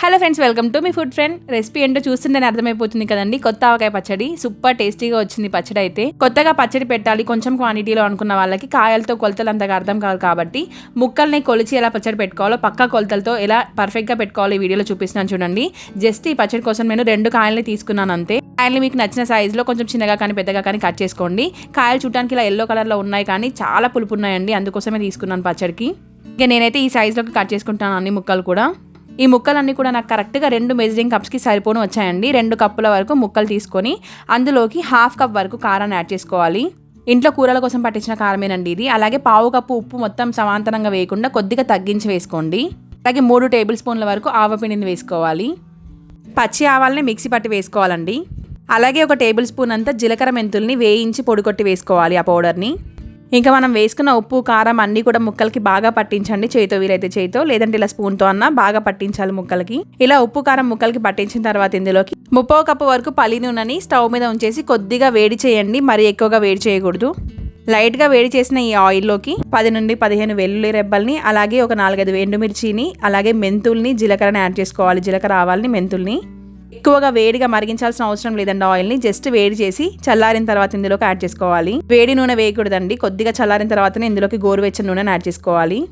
Hello friends welcome to మీ food friend recipe ఏంటో చూస్తుంటేనే అర్థమైపోతుంది కదండి. కొత్త ఆవకాయ పచ్చడి సూపర్ టేస్టీగా వచ్చింది పచ్చడి అయితే. కొత్తగా పచ్చడి పెట్టాలి కొంచెం క్వాంటిటీలో అనుకున్న వాళ్ళకి కాయలతో కొలతలు అంతగా అర్థం కాదు కాబట్టి ముక్కల్ని కొలిచి ఎలా పచ్చడి పెట్టుకోవాలో పక్క కొలతలతో ఎలా పర్ఫెక్ట్గా పెట్టుకోవాలో ఈ వీడియోలో చూపిస్తున్నాను చూడండి. జస్ట్ ఈ పచ్చడి కోసం నేను రెండు కాయల్ని తీసుకున్నాను అంతే. కాయల్ని మీకు నచ్చిన సైజులో కొంచెం చిన్నగా కానీ పెద్దగా కానీ కట్ చేసుకోండి. కాయలు చూడడానికి ఇలా ఎల్లో కలర్లో ఉన్నాయి కానీ చాలా పులుపు ఉన్నాయండి అందుకోసమే తీసుకున్నాను పచ్చడికి. ఇక నేనైతే ఈ సైజులోకి కట్ చేసుకుంటాను అన్ని ముక్కలు కూడా. ఈ ముక్కలన్నీ కూడా నాకు కరెక్ట్గా రెండు మెజరింగ్ కప్స్కి సరిపోను వచ్చాయండి. రెండు కప్పుల వరకు ముక్కలు తీసుకొని అందులోకి హాఫ్ కప్ వరకు కారాన్ని యాడ్ చేసుకోవాలి. ఇంట్లో కూరల కోసం పట్టించిన కారమేనండి ఇది. అలాగే పావు కప్పు ఉప్పు మొత్తం సమాంతరంగా వేయకుండా కొద్దిగా తగ్గించి వేసుకోండి. అలాగే మూడు టేబుల్ స్పూన్ల వరకు ఆవపిండిని వేసుకోవాలి. పచ్చి ఆవాలని మిక్సీ పట్టి వేసుకోవాలండి. అలాగే ఒక టేబుల్ స్పూన్ అంతా జీలకర్ర మెంతుల్ని వేయించి పొడి కొట్టి వేసుకోవాలి ఆ పౌడర్ని. ఇంకా మనం వేసుకున్న ఉప్పు కారం అన్నీ కూడా ముక్కలకి బాగా పట్టించండి. చేతో వీలైతే చేతితో లేదంటే ఇలా స్పూన్తో అన్నా బాగా పట్టించాలి ముక్కలకి. ఇలా ఉప్పు కారం ముక్కలకి పట్టించిన తర్వాత ఇందులోకి ముప్పో కప్పు వరకు పల్లి నూనెని స్టవ్ మీద ఉంచేసి కొద్దిగా వేడి చేయండి. మరి ఎక్కువగా వేడి చేయకూడదు. లైట్గా వేడి చేసిన ఈ ఆయిల్లోకి పది నుండి పదిహేను వెల్లుల్లి రెబ్బల్ని అలాగే ఒక నాలుగైదు ఎండుమిర్చిని అలాగే మెంతుల్ని జీలకర్రని యాడ్ చేసుకోవాలి. జీలకర్ర ఆవాలని మెంతుల్ని. ఎక్కువగా వేడిగా మరిగించాల్సిన అవసరం లేదండి ఆయిల్ని. జస్ట్ వేడి చేసి చల్లారిన తర్వాత ఇందులోకి యాడ్ చేసుకోవాలి. వేడి నూనె వేయకూడదండి. కొద్దిగా చల్లారిన తర్వాతనే ఇందులోకి గోరువెచ్చని నూనెని యాడ్ చేసుకోవాలి.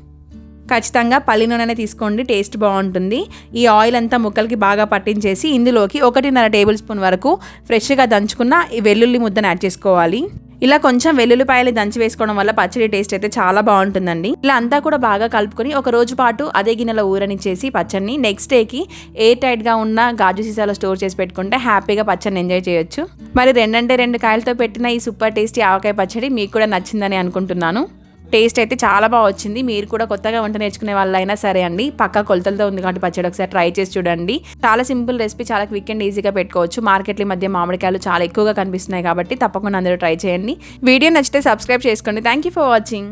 ఖచ్చితంగా పల్లి నూనెనే తీసుకోండి. టేస్ట్ బాగుంటుంది. ఈ ఆయిల్ అంతా ముక్కలకి బాగా పట్టించేసి ఇందులోకి ఒకటిన్నర టేబుల్ స్పూన్ వరకు ఫ్రెష్గా దంచుకున్న ఈ వెల్లుల్లి ముద్దను యాడ్ చేసుకోవాలి. ఇలా కొంచెం వెల్లుల్లిపాయలు దంచి వేసుకోవడం వల్ల పచ్చడి టేస్ట్ అయితే చాలా బాగుంటుందండి. ఇలా అంతా కూడా బాగా కలుపుకొని ఒక రోజు పాటు అదే గిన్నెలో ఊరనిచ్చేసి పచ్చడిని నెక్స్ట్ డేకి ఎయిర్ టైట్గా ఉన్న గాజు సీసాలో స్టోర్ చేసి పెట్టుకుంటే హ్యాపీగా పచ్చడిని ఎంజాయ్ చేయొచ్చు. మరి రెండంటే రెండు కాయలతో పెట్టిన ఈ సూపర్ టేస్టీ ఆవకాయ పచ్చడి మీకు కూడా నచ్చిందని అనుకుంటున్నాను. టేస్ట్ అయితే చాలా బాగా వచ్చింది. మీరు కూడా కొత్తగా వంట నేర్చుకునే వాళ్ళైనా సరే అండి పక్క కొలతలతో ఉంది కాబట్టి పచ్చడి ఒకసారి ట్రై చేసి చూడండి. చాలా సింపుల్ రెసిపీ చాలా క్విక్ అండ్ ఈజీగా పెట్టుకోవచ్చు. మార్కెట్లీ మధ్య మామిడికాయలు చాలా ఎక్కువగా కనిపిస్తున్నాయి కాబట్టి తప్పకుండా అందరూ ట్రై చేయండి. వీడియో నచ్చితే సబ్స్క్రైబ్ చేసుకోండి. Thank you for watching